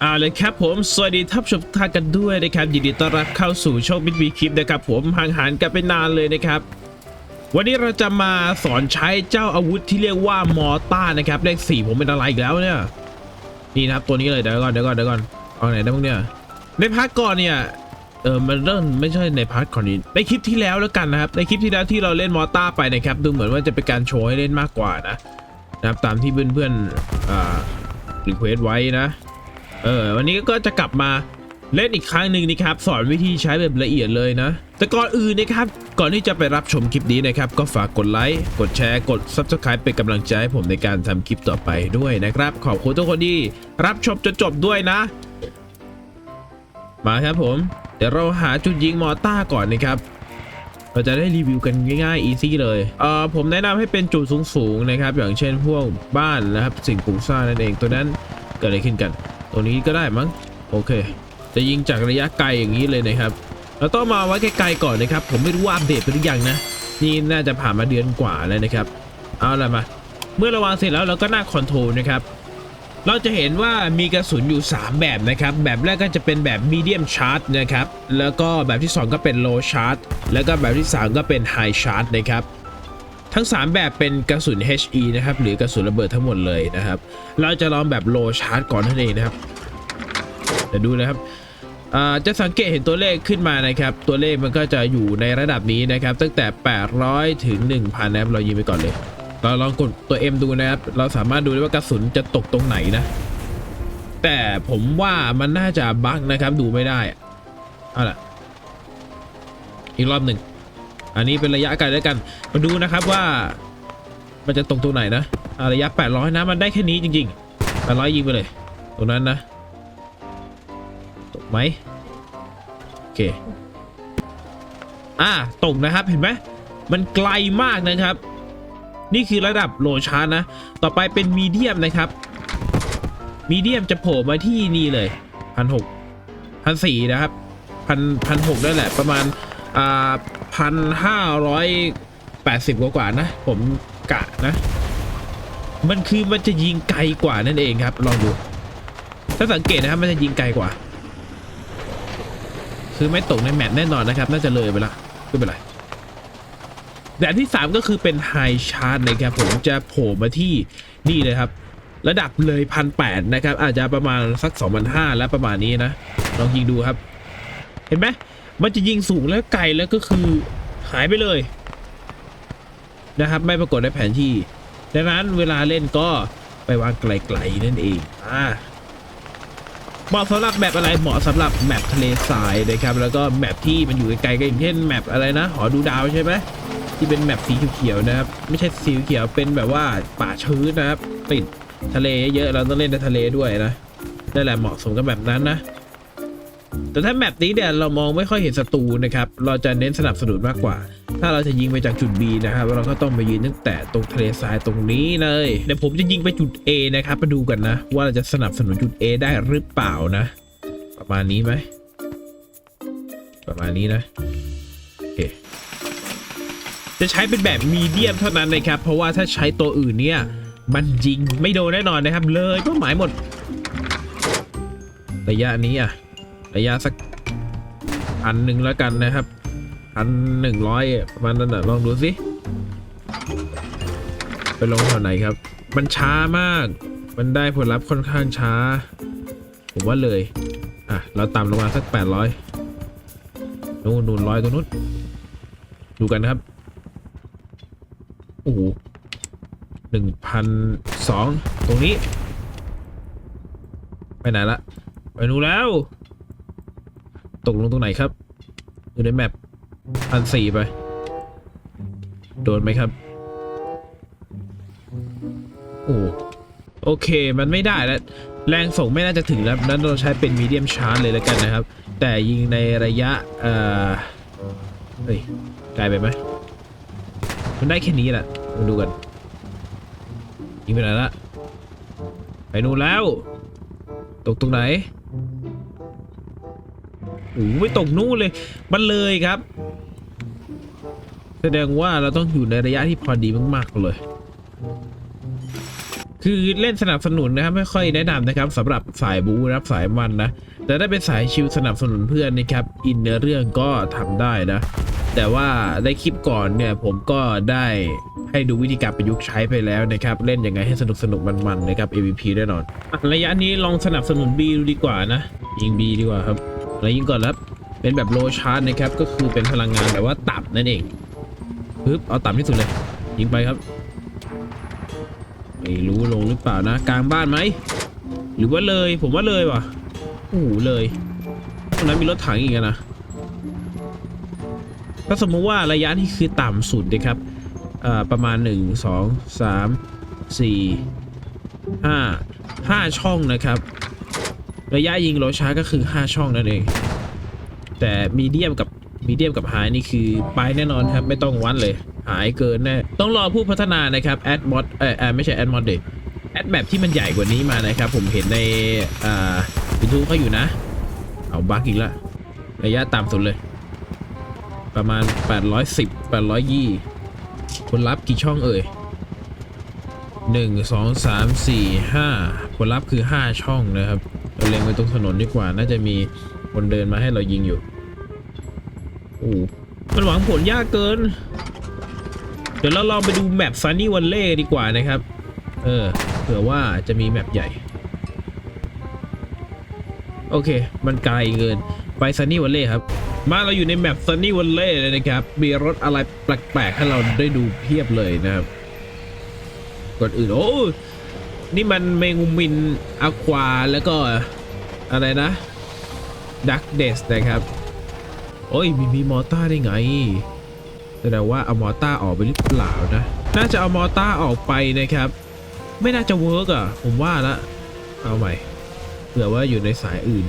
เอาเลยครับผม สวัสดีท่านผู้ชมท่านกันด้วยนะครับ ยินดีต้อนรับเข้าสู่ช่องบิทวีคลิปนะครับผมห่างหายกันไปนานเลยนะครับ วันนี้เราจะมาสอนใช้เจ้าอาวุธที่เรียกว่ามอต้านะครับเลขสี่ผมเป็นอะไรอีกแล้วเนี่ย นี่นะครับตัวนี้เลยเดี๋ยวก่อนเดี๋ยวก่อนเดี๋ยวก่อนเอาไหนได้บ้างเนี่ย ในพาร์ทก่อนเนี่ย เออมันเริ่มไม่ใช่ในพาร์ทก่อนนี้ ในคลิปที่แล้วแล้วกันนะครับ ในคลิปที่แล้วที่เราเล่นมอต้าไปนะครับ ดูเหมือนว่าจะเป็นการโชว์ให้เล่นมากกว่านะ นะครับตามที่เพื่อนๆอ่ารีเควสไว้นะ เออวันนี้ก็จะกลับมาเล่นอีกครั้งหนึ่งนะครับ สอนวิธีใช้แบบละเอียดเลยนะ แต่ก่อนอื่นนะครับ ก่อนที่จะไปรับชมคลิปนี้นะครับ ก็ฝากกดไลค์ กดแชร์ กด Subscribe เป็นกำลังใจให้ผมในการทำคลิปต่อไปด้วยนะครับ ขอบคุณทุกคนที่รับชมจนจบด้วยนะ มาครับผม เดี๋ยวเราหาจุดยิงมอต้าก่อนนะครับ เราจะได้รีวิวกันง่ายๆ easy เลยเอ่อผมแนะนำให้เป็นจุดสูงๆนะครับ อย่างเช่นพวกบ้านนะครับสิ่งปลูกสร้างนั่นเองตัวนั้นเกิดอะไรขึ้นกัน ตรงนี้ก็ได้มั้งโอเค จะยิงจากระยะไกลอย่างนี้เลยนะครับ เราต้องมาไว้ไกลๆก่อนนะครับ ผมไม่รู้ว่าอัปเดตไปหรือยังนะ นี่น่าจะผ่านมาเดือนกว่าแล้วนะครับ เอาละมา เมื่อเระวางเสร็จแล้วเราก็หน้าคอนโทรลนะครับเราจะเห็นว่ามีกระสุนอยู่ 3 แบบนะครับ แบบแรกก็จะเป็นแบบ medium charge นะครับ แล้วก็แบบที่ 2 ก็เป็น low charge แล้วก็แบบที่ 3 ก็เป็น high charge นะครับ ทั้ง 3 แบบเป็นกระสุน HE นะครับ หรือกระสุนระเบิดทั้งหมดเลยนะครับ เราจะลองแบบ low charge ก่อนนั่นเองนะครับเดี๋ยวดูนะครับจะสังเกตเห็นตัวเลขขึ้นมานะครับ ตัวเลขมันก็จะอยู่ในระดับนี้นะครับ ตั้งแต่ 800 ถึง 1,000นะครับเรายิงไปก่อนเลย เราลองกดตัว M ดูนะครับ เราสามารถดูได้ว่ากระสุนจะตกตรงไหนนะ แต่ผมว่ามันน่าจะบั๊กนะครับ ดูไม่ได้เอาล่ะ อีกรอบหนึ่ง อันนี้เป็นระยะไกลแล้วกัน มาดูนะครับว่า มันจะตกตรงไหนนะระยะ 800 นะ มันได้แค่นี้จริงๆ800ยิงไปเลย ตรงนั้นนะ ตกไหมโอเค อ่า ตกนะครับ เห็นไหม มันไกลมากนะครับ นี่คือระดับโลชาร์นะ ต่อไปเป็นมีเดียมนะครับ มีเดียมจะโผล่มาที่นี่เลยพันหกพันสี่นะครับพันพันหกนั่นแหละประมาณ อ่าพันห้าร้อยแปดสิบกว่านะ ผมกะนะ มันคือมันจะยิงไกลกว่านั่นเองครับ ลองดู ถ้าสังเกตนะครับมันจะยิงไกลกว่า คือไม่ตกในแมตช์แน่นอนนะครับ น่าจะเลยไปละไม่เป็นไรแบบที่ 3 ก็คือเป็นไฮชาร์ t นะครับผมจะโผล่มาที่นี่เลยครับ ระดับเลยพันแปดนะครับ อาจจะประมาณสัก2,500 แล้วประมาณนี้นะ ลองยิงดูครับ เห็นไหม มันจะยิงสูงแล้วไกลแล้วก็คือหายไปเลย นะครับ ไม่ปรากฏในแผนที่ ดังนั้นเวลาเล่นก็ไปวางไกลๆนั่นเองอ่าเหมาะสำหรับแมปอะไรเหมาะสำหรับแมปทะเลทรายนะครับ แล้วก็แมปที่มันอยู่ไกลๆก็อย่างเช่นแมปอะไรนะ หอดูดาวใช่ไหมที่เป็นแมปสีเขียวๆนะครับ ไม่ใช่สีเขียวเป็นแบบว่าป่าชื้นนะครับ ติดทะเลเยอะเราต้องเล่นในทะเลด้วยนะนั่นแหละเหมาะสมกับแบบนั้นนะ แต่ถ้าแมปนี้เนี่ยเรามองไม่ค่อยเห็นศัตรูนะครับ เราจะเน้นสนับสนุนมากกว่า ถ้าเราจะยิงไปจากจุด B นะครับเราก็ต้องมายืนตั้งแต่ตรงทะเลทรายตรงนี้เลยเดี๋ยวผมจะยิงไปจุด A นะครับมาดูกันนะ ว่าเราจะสนับสนุนจุด A ได้หรือเปล่านะ ประมาณนี้ไหมประมาณนี้นะโอเคจะใช้เป็นแบบมีเดียมเท่านั้นนะครับ เพราะว่าถ้าใช้ตัวอื่นเนี่ยมันยิงไม่โดนแน่นอนนะครับ เลยเป้าหมายหมดระยะนี้อะ ระยะสักพันหนึ่งแล้วกันนะครับพันหนึ่งร้อยประมาณนั้นนะลองดูสิไปลงแถวไหนครับ มันช้ามาก มันได้ผลลัพธ์ค่อนข้างช้า ผมว่าเลย อะ เราต่ำลงมาสักแปดร้อยนู่นนู่นร้อยตรงนู้นดูกันนะครับ โอ้โหหนึ่งพันสองตรงนี้ ไปไหนละ ไปนูนแล้ว ตกลงตรงไหนครับ อยู่ในแมปพันสี่ไป โดนไหมครับ โอ้โอเค มันไม่ได้แล้ว แรงส่งไม่น่าจะถึงแล้ว นั้นเราใช้เป็นมีเดียมชาร์จเลยแล้วกันนะครับ แต่ยิงในระยะ เอ่อ เฮ้ย ไกลไปไหม มันได้แค่นี้แหละมาดูกัน ยิงไปไหนละ ไปนู่นแล้ว ตกตรงไหน โอ้ไม่ตกนู่นเลย มันเลยครับ แสดงว่าเราต้องอยู่ในระยะที่พอดีมากๆเลย คือเล่นสนับสนุนนะครับไม่ค่อยแนะนำนะครับสำหรับสายบูรับสายมันนะ แต่ถ้าเป็นสายชิลสนับสนุนเพื่อนนะครับ อินเนื้อเรื่องก็ทำได้นะ แต่ว่าในคลิปก่อนเนี่ยผมก็ได้ให้ดูวิธีการประยุกต์ใช้ไปแล้วนะครับ เล่นยังไงให้สนุกสนุกมันๆนะครับ AVP แน่นอนอะระยะนี้ลองสนับสนุน B ดูดีกว่านะ ยิง B ดีกว่าครับ แล้วยิงก่อนครับ เป็นแบบโลชาร์จนะครับ ก็คือเป็นพลังงานแบบว่าต่ำนั่นเองปึ๊บเอาต่ำที่สุดเลย ยิงไปครับ ไม่รู้ลงหรือเปล่านะ กลางบ้านไหม หรือว่าเลย ผมว่าเลยว่ะ โอ้โหเลย ตรงนั้นมีรถถังอีกนะถ้าสมมติว่าระยะที่คือต่ำสุดนะครับอ่าประมาณ 1 2 3 4 5 5 ช่องนะครับ ระยะยิงโลชาก็คือ 5 ช่องนั่นเอง แต่มีเดียมกับมีเดียมกับหายนี่คือไปแน่นอนครับ ไม่ต้องวัดเลย หายเกินแน่ต้องรอผู้พัฒนานะครับแอดมอดเออไม่ใช่แอดมอดเด็แอดแบบที่มันใหญ่กว่านี้มานะครับ ผมเห็นในอ่ายูทูบเขาอยู่นะ เอาบักอีกละระยะต่ำสุดเลย ประมาณ 810 820คนรับกี่ช่องเอ่ย1 2 3 4 5คนรับคือ 5 ช่องนะครับ เราเล็งไปตรงถนนดีกว่า น่าจะมีคนเดินมาให้เรายิงอยู่โอ้มันหวังผลยากเกิน เดี๋ยวเราลองไปดูแมปซันนี่วันเล่ดีกว่านะครับ เออเผื่อว่าจะมีแมปใหญ่ โอเค มันไกลเกิน ไปซันนี่วันเล่ครับ มาเราอยู่ในแมปซันนี่วันเล่เลยนะครับ มีรถอะไรแปลกๆให้เราได้ดูเพียบเลยนะครับก่อนอื่นโอ้นี่มันเมงูมินอควาแล้วก็ อะไรนะดักเดสนะครับ โอ้ยมีมีมอต้าได้ไงแสดงว่าเอามอต้าออกไปหรือเปล่านะ น่าจะเอามอต้าออกไปนะครับ ไม่น่าจะเวิร์กอะ ผมว่าละ เอาใหม่เผื่อว่าอยู่ในสายอื่น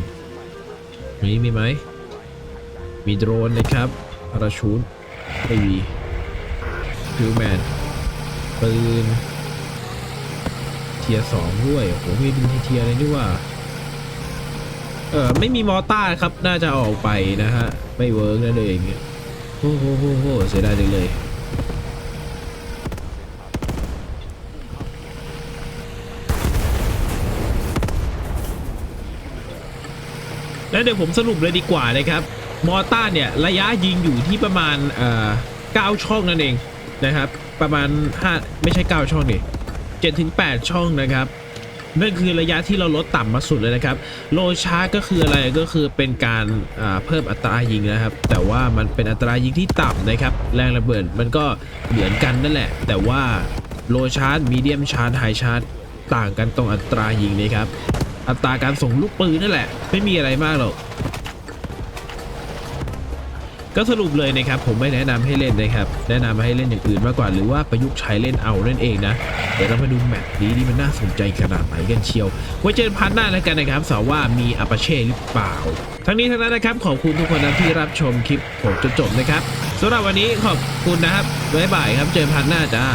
นี้มีไหม มีโดรนนะครับพาราชูตไม่มีฟิวแมนปืนเทียร์สองด้วย โอ้โหมีดูเทียร์เลยนี่ว่า เออไม่มีมอต้าครับ น่าจะอออกไปนะฮะ ไม่เวิร์กนั่นเองโอ้โหโหโหเสียดายจังเลยแล้วเดี๋ยวผมสรุปเลยดีกว่านะครับ มอต้าเนี่ย ระยะยิงอยู่ที่ประมาณเอ่อ9ช่องนั่นเองนะครับ ประมาณ 5 ไม่ใช่ 9 ช่องดิ7ถึง8ช่องนะครับ นั่นคือระยะที่เราลดต่ำมาสุดเลยนะครับโลชาร์ก็คืออะไรก็คือเป็นการเพิ่มอัตรายิงนะครับ แต่ว่ามันเป็นอัตรายิงที่ต่ำนะครับ แรงระเบิดมันก็เหมือนกันนั่นแหละ แต่ว่าโลชาร์จมีเดียมชาร์จไฮชาร์จต่างกันตรงอัตรายิงนะครับ อัตราการส่งลูกปืนนั่นแหละ ไม่มีอะไรมากหรอก ก็สรุปเลยนะครับผมไม่แนะนำให้เล่นนะครับแนะนำให้เล่นอย่างอื่นมากกว่าหรือว่าประยุกต์ใช้เล่นเอานั่นเองนะเดี๋ยวเรามาดูแมปนี้นี่มันน่าสนใจขนาดไหนกันเชียวไว้เจอกันพันหน้าแล้วกันนะครับสาวว่ามีอัปเช่หรือเปล่า ทั้งนี้ทั้งนั้นนะครับขอบคุณทุกคนนะที่รับชมคลิปผมจนจบนะครับสำหรับวันนี้ขอบคุณนะครับบ๊ายบายครับเจอกันพันหน้าจ้า